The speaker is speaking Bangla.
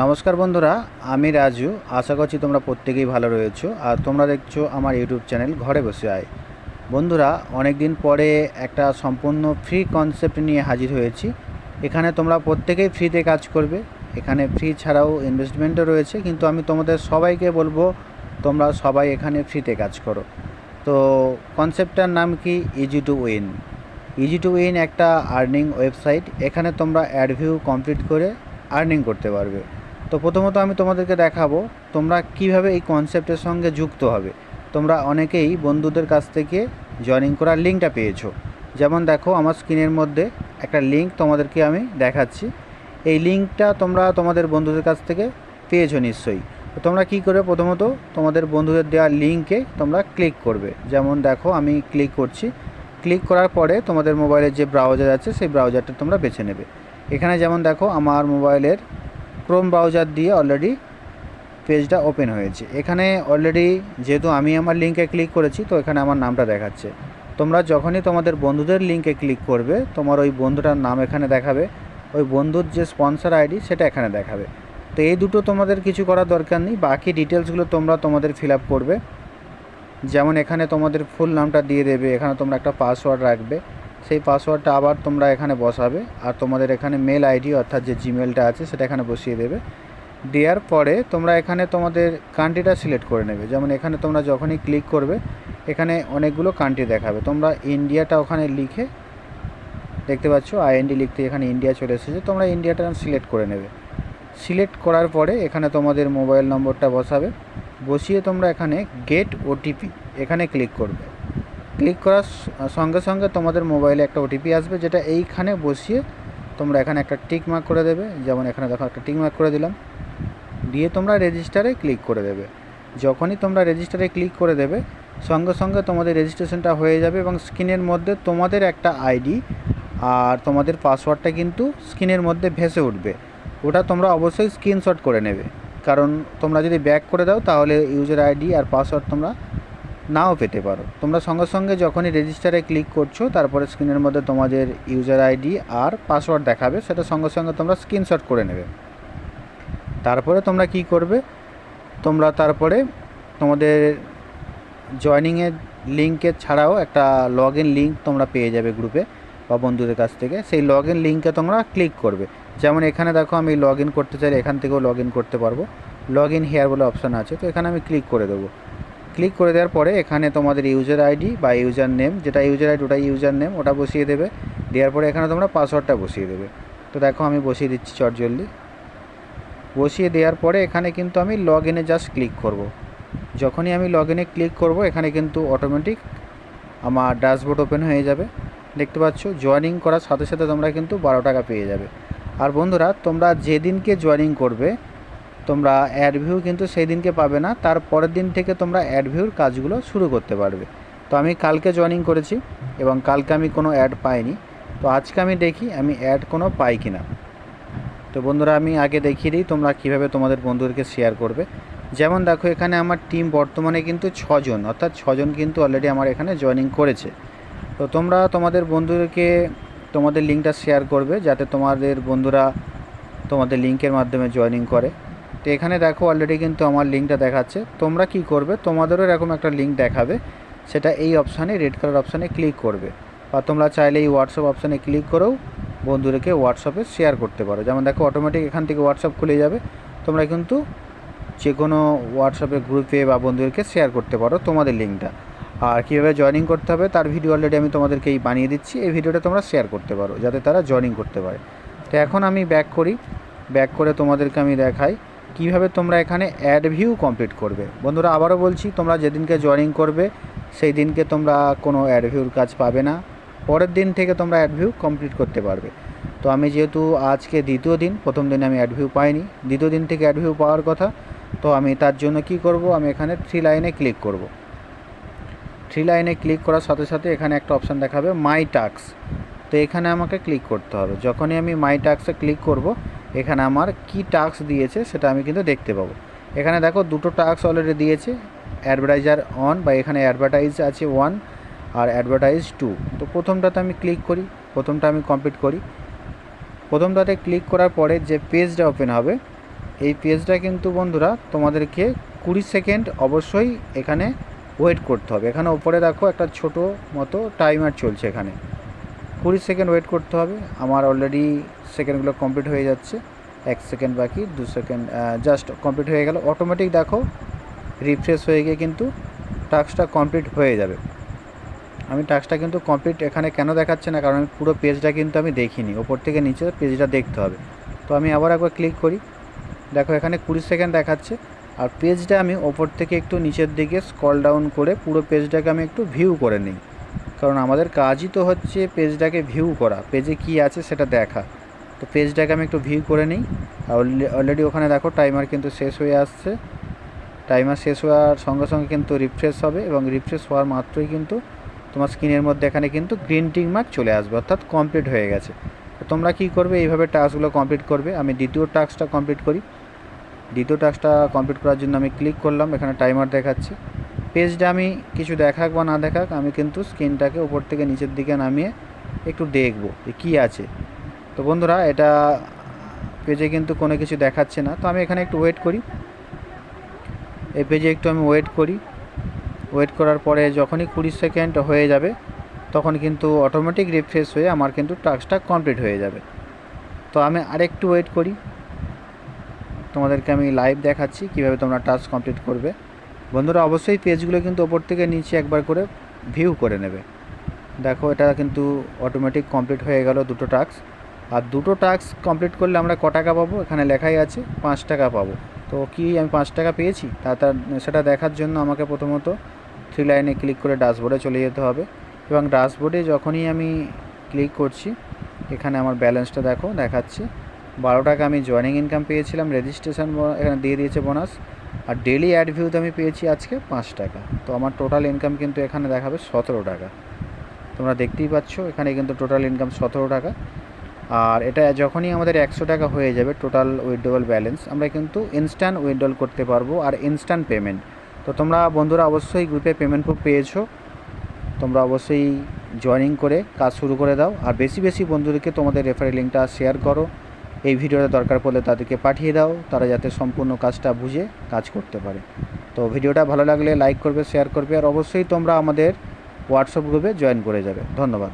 নমস্কার বন্ধুরা, আমি রাজু। আশা করছি তোমরা প্রত্যেকেই ভালো রয়েছো আর তোমরা দেখছ আমার ইউটিউব চ্যানেল ঘরে বসে আয়। বন্ধুরা অনেক দিন পরে একটা সম্পূর্ণ ফ্রি কনসেপ্ট নিয়ে হাজির হয়েছি। এখানে তোমরা প্রত্যেকেই ফ্রিতে কাজ করবে। এখানে ফ্রি ছাড়াও ইনভেস্টমেন্টও রয়েছে, কিন্তু আমি তোমাদের সবাইকে বলব, তোমরা সবাই এখানে ফ্রিতে কাজ করো। তো কনসেপ্টটার নাম কি? Easy to win easy to win একটা আর্নিং ওয়েবসাইট এখানে তোমরা অ্যাডভিউ কমপ্লিট করে আর্নিং করতে পারবে। তো প্রথমত আমি তোমাদেরকে দেখাবো তোমরা কীভাবে এই কনসেপ্টের সঙ্গে যুক্ত হবে। তোমরা অনেকেই বন্ধুদের কাছ থেকে জয়েনিং করার লিঙ্কটা পেয়েছ। যেমন দেখো, আমার স্ক্রিনের মধ্যে একটা লিঙ্ক তোমাদেরকে আমি দেখাচ্ছি। এই লিঙ্কটা তোমরা তোমাদের বন্ধুদের কাছ থেকে পেয়েছ নিশ্চয়ই। তোমরা কী করবে প্রথমত তোমাদের বন্ধুদের দেওয়া লিঙ্কে তোমরা ক্লিক করবে? যেমন দেখো, আমি ক্লিক করছি। ক্লিক করার পরে তোমাদের মোবাইলের যে ব্রাউজার আছে, সেই ব্রাউজারটা তোমরা বেছে নেবে। এখানে যেমন দেখো, আমার মোবাইলের ক্রোম ব্রাউজার দিয়ে অলরেডি পেজটা ওপেন হয়েছে। এখানে অলরেডি যেহেতু আমি আমার লিঙ্কে ক্লিক করেছি, তো এখানে আমার নামটা দেখাচ্ছে। তোমরা যখনই তোমাদের বন্ধুদের লিঙ্কে ক্লিক করবে, তোমার ওই বন্ধুটার নাম এখানে দেখাবে। ওই বন্ধুর যে স্পন্সর আইডি সেটা এখানে দেখাবে। তো এই দুটো তোমাদের কিছু করার দরকার নেই। বাকি ডিটেলসগুলো তোমরা তোমাদের ফিল করবে। যেমন এখানে তোমাদের ফুল নামটা দিয়ে দেবে, এখানে তোমরা একটা পাসওয়ার্ড রাখবে। সেই পাসওয়ার্ডটা আবার তোমরা এখানে বসাবে আর তোমাদের এখানে মেল আইডি অর্থাৎ যে জিমেলটা আছে সেটা এখানে বসিয়ে দেবে। দেওয়ার পরে তোমরা এখানে তোমাদের কান্ট্রিটা সিলেক্ট করে নেবে। যেমন এখানে তোমরা যখনই ক্লিক করবে, এখানে অনেকগুলো কান্ট্রি দেখাবে। তোমরা ইন্ডিয়াটা ওখানে লিখে দেখতে পাচ্ছ আইএনডি লিখতে এখানে ইন্ডিয়া চলে এসেছে। তোমরা ইন্ডিয়াটা সিলেক্ট করে নেবে। সিলেক্ট করার পরে এখানে তোমাদের মোবাইল নম্বরটা বসাবে। বসিয়ে তোমরা এখানে গেট ওটিপি এখানে ক্লিক করবে। ক্লিক করার সঙ্গে সঙ্গে তোমাদের মোবাইলে একটা ওটিপি আসবে যেটা এইখানে বসিয়ে তোমরা এখানে একটা টিক মার্ক করে দেবে। যেমন এখানে দেখো একটা টিক মার্ক করে দিলাম। দিয়ে তোমরা রেজিস্টারে ক্লিক করে দেবে। যখনই তোমরা রেজিস্টারে ক্লিক করে দেবে, সঙ্গে সঙ্গে তোমাদের রেজিস্ট্রেশনটা হয়ে যাবে এবং স্ক্রিনের মধ্যে তোমাদের একটা আইডি আর তোমাদের পাসওয়ার্ডটা কিন্তু স্ক্রিনের মধ্যে ভেসে উঠবে। ওটা তোমরা অবশ্যই স্ক্রিনশট করে নেবে। কারণ তোমরা যদি ব্যাক করে দাও তাহলে ইউজার আইডি আর পাসওয়ার্ড তোমরা নাও পেতে পারো। তোমরা সঙ্গে সঙ্গে যখনই রেজিস্টারে ক্লিক করছ, তারপরে স্ক্রিনের মধ্যে তোমাদের ইউজার আইডি আর পাসওয়ার্ড দেখাবে, সেটা সঙ্গে সঙ্গে তোমরা স্ক্রিনশট করে নেবে। তারপরে তোমরা কি করবে? তোমরা তারপরে তোমাদের জয়নিংয়ের লিঙ্কের ছাড়াও একটা লগ ইন লিঙ্ক তোমরা পেয়ে যাবে গ্রুপে বা বন্ধুদের কাছ থেকে। সেই লগ ইন লিঙ্কে তোমরা ক্লিক করবে। যেমন এখানে দেখো আমি লগ ইন করতে চাইলে এখান থেকেও লগ ইন করতে পারব। লগ ইন হেয়ার বলে অপশান আছে, তো এখানে আমি ক্লিক করে দেবো। ক্লিক করে দেওয়ার পরে এখানে তোমাদের ইউজার আইডি বা ইউজার নেম যেটা ইউজার আইডি ওটা ইউজার নেম ওটা বসিয়ে দেবে। দেওয়ার পরে এখানে তোমরা পাসওয়ার্ডটা বসিয়ে দেবে। তো দেখো আমি বসিয়ে দিচ্ছি চট জলদি। বসিয়ে দেওয়ার পরে এখানে কিন্তু আমি লগ ইনে জাস্ট ক্লিক করব। যখনই আমি লগ ইনে ক্লিক করব, এখানে কিন্তু অটোমেটিক আমার ড্যাশবোর্ড ওপেন হয়ে যাবে। দেখতে পাচ্ছ জয়েনিং করার সাথে সাথে তোমরা কিন্তু বারো টাকা পেয়ে যাবে। আর বন্ধুরা, তোমরা যেদিনকে জয়েনিং করবে তোমরা অ্যাড ভিউ কিন্তু সেই দিনকে পাবে না, তার পরের দিন থেকে তোমরা অ্যাড ভিউর কাজগুলো শুরু করতে পারবে। তো আমি কালকে জয়েনিং করেছি এবং কালকে আমি কোনো অ্যাড পাইনি। তো আজকে আমি দেখি আমি অ্যাড কোনো পাই কি না তো বন্ধুরা, আমি আগে দেখিয়ে দিই তোমরা কীভাবে তোমাদের বন্ধুদেরকে শেয়ার করবে। যেমন দেখো, এখানে আমার টিম বর্তমানে কিন্তু ছজন, অর্থাৎ ছজন কিন্তু অলরেডি আমার এখানে জয়েনিং করেছে। তো তোমরা তোমাদের বন্ধুদেরকে তোমাদের লিঙ্কটা শেয়ার করবে, যাতে তোমাদের বন্ধুরা তোমাদের লিঙ্কের মাধ্যমে জয়েনিং করে। তো এখানে দেখো অলরেডি কিন্তু আমার লিঙ্কটা দেখাচ্ছে। তোমরা কি করবে? তোমাদেরও এরকম একটা লিঙ্ক দেখাবে। সেটা এই অপশানে রেড কালার অপশানে ক্লিক করবে। বা তোমরা চাইলে এই হোয়াটসঅ্যাপ অপশানে ক্লিক করেও বন্ধুদেরকে হোয়াটসঅ্যাপে শেয়ার করতে পারো। যেমন দেখো অটোমেটিক এখান থেকে হোয়াটসঅ্যাপ খুলে যাবে। তোমরা কিন্তু যে কোনো হোয়াটসঅ্যাপে গ্রুপে বা বন্ধুদেরকে শেয়ার করতে পারো তোমাদের লিঙ্কটা আর কীভাবে জয়েনিং করতে হবে, তার ভিডিও অলরেডি আমি তোমাদেরকে এই বানিয়ে দিচ্ছি। এই ভিডিওটা তোমরা শেয়ার করতে পারো, যাতে তারা জয়েনিং করতে পারে। তো এখন আমি ব্যাক করি। ব্যাক করে তোমাদেরকে আমি দেখাই। কীভাবে তোমরা এখানে অ্যাড ভিউ কমপ্লিট করবে? বন্ধুরা, আবারও বলছি, তোমরা যেদিনকে জয়েনিং করবে, সেই দিনকে তোমরা কোনো অ্যাড ভিউর কাজ পাবে না। পরের দিন থেকে তোমরা অ্যাড ভিউ কমপ্লিট করতে পারবে। তো আমি যেহেতু আজকে দ্বিতীয় দিন, প্রথম দিনে আমি অ্যাড ভিউ পাইনি। দ্বিতীয় দিন থেকে অ্যাড ভিউ পাওয়ার কথা, তো আমি তার জন্য কি করব? আমি এখানে থ্রি লাইনে ক্লিক করব। থ্রি লাইনে ক্লিক করার সাথে সাথে এখানে একটা অপশান দেখাবে মাই টাক্স তো এখানে আমাকে ক্লিক করতে হবে। যখনই আমি মাই টাক্সে ক্লিক করব এখানে আমার কি টাস্ক দিয়েছে সেটা আমি কিন্তু দেখতে পাবো। এখানে দেখো দুটো টাস্ক অলরেডি দিয়েছে অ্যাডভার্টাইজার অন বা এখানে অ্যাডভার্টাইজ আছে ওয়ান আর অ্যাডভার্টাইজ টু তো প্রথমটাতে আমি ক্লিক করি, প্রথমটা আমি কমপ্লিট করি। প্রথমটাতে ক্লিক করার পরে যে পেজটা ওপেন হবে, এই পেজটা কিন্তু বন্ধুরা তোমাদেরকে কুড়ি সেকেন্ড অবশ্যই এখানে ওয়েট করতে হবে। এখানে ওপরে দেখো একটা ছোট মতো টাইমার চলছে এখানে। কুড়ি সেকেন্ড ওয়েট করতে হবে। আমার অলরেডি সেকেন্ডগুলো কমপ্লিট হয়ে যাচ্ছে। এক সেকেন্ড বাকি, দু সেকেন্ড জাস্ট কমপ্লিট হয়ে গেল। অটোমেটিক দেখো রিফ্রেশ হয়ে গিয়ে কিন্তু টাস্কটা কমপ্লিট হয়ে যাবে। আমি টাস্কটা কিন্তু কমপ্লিট এখানে কেন দেখাচ্ছে না, কারণ আমি পুরো পেজটা কিন্তু আমি দেখিনি। ওপর থেকে নিচে পেজটা দেখতে হবে। তো আমি আবার একবার ক্লিক করি। দেখো, এখানে কুড়ি সেকেন্ড দেখাচ্ছে। আর পেজটা আমি ওপর থেকে একটু নিচের দিকে স্কল ডাউন করে পুরো পেজটাকে আমি একটু ভিউ করে নিই। কারণ আমাদের কাজই তো হচ্ছে পেজটাকে ভিউ করা। পেজে কি আছে সেটা দেখা। তো পেজটাকে আমি একটু ভিউ করে নিই। অলরেডি ওখানে দেখো টাইমার কিন্তু শেষ হয়ে আসছে। টাইমার শেষ হওয়ার সঙ্গে সঙ্গে কিন্তু রিফ্রেশ হবে এবং রিফ্রেশ হওয়ার মাত্রই কিন্তু তোমার স্ক্রিনের মধ্যে এখানে কিন্তু গ্রিন টিং মার্ক চলে আসবে, অর্থাৎ কমপ্লিট হয়ে গেছে। তো তোমরা কী করবে? এইভাবে টাস্কগুলো কমপ্লিট করবে। আমি দ্বিতীয় টাস্কটা কমপ্লিট করি। দ্বিতীয় টাস্কটা কমপ্লিট করার জন্য আমি ক্লিক করলাম। এখানে টাইমার দেখাচ্ছে। পেজটা আমি কিছু দেখাক বা না দেখাক, আমি কিন্তু স্ক্রিনটাকে উপর থেকে নিচের দিকে নামিয়ে একটু দেখব যে কী আছে। তো বন্ধুরা, এটা পেজে কিন্তু কোনো কিছু দেখাচ্ছে না। তো আমি এখানে একটু ওয়েট করি। এই পেজে একটু আমি ওয়েট করি। ওয়েট করার পরে যখনই কুড়ি সেকেন্ড হয়ে যাবে, তখন কিন্তু অটোমেটিক রিফ্রেশ হয়ে আমার কিন্তু টাস্কটা কমপ্লিট হয়ে যাবে। তো আমি আরেকটু ওয়েট করি। তোমাদেরকে আমি লাইভ দেখাচ্ছি কীভাবে তোমরা টাস্ক কমপ্লিট করবে। বন্ধুরা, অবশ্যই পেজগুলো কিন্তু ওপর থেকে নিচে একবার করে ভিউ করে নেবে। দেখো, এটা কিন্তু অটোমেটিক কমপ্লিট হয়ে গেল দুটো টাস্ক আর দুটো টাস্ক কমপ্লিট করলে আমরা ক টাকা পাবো? এখানে লেখাই আছে, পাঁচ টাকা পাবো। তো কি আমি পাঁচ টাকা পেয়েছি? তা তার সেটা দেখার জন্য আমাকে প্রথমত থ্রি লাইনে ক্লিক করে ড্যাশবোর্ডে চলে যেতে হবে। এবং ড্যাশবোর্ডে যখনই আমি ক্লিক করছি, এখানে আমার ব্যালেন্সটা দেখো, দেখাচ্ছে। বারো টাকা আমি জয়নিং ইনকাম পেয়েছিলাম রেজিস্ট্রেশন এখানে দিয়ে দিয়েছে বোনাস আর ডেলি অ্যাড ভিউতে আমি পেয়েছি আজকে পাঁচ টাকা। তো আমার টোটাল ইনকাম কিন্তু এখানে দেখাবে সতেরো টাকা। তোমরা দেখতেই পাচ্ছ, এখানে কিন্তু টোটাল ইনকাম সতেরো টাকা। আর এটা যখনই আমাদের একশো টাকা হয়ে যাবে টোটাল উইথড্রল ব্যালেন্স আমরা কিন্তু ইনস্ট্যান্ট উইথড্রল করতে পারব আর ইনস্ট্যান্ট পেমেন্ট তো তোমরা বন্ধুরা অবশ্যই গ্রুপে পেমেন্ট প্রুফ পেয়েছ। তোমরা অবশ্যই জয়েনিং করে কাজ শুরু করে দাও। আর বেশি বেশি বন্ধুদেরকে তোমাদের রেফারেল লিঙ্কটা শেয়ার করো। এই ভিডিওটা দরকার পড়লে তাদেরকে পাঠিয়ে দাও, তারা যাতে সম্পূর্ণ কাজটা বুঝে কাজ করতে পারে। তো ভিডিওটা ভালো লাগলে লাইক করবে শেয়ার করবে, আর অবশ্যই তোমরা আমাদের হোয়াটসঅ্যাপ গ্রুপে জয়েন করে যাবে। ধন্যবাদ।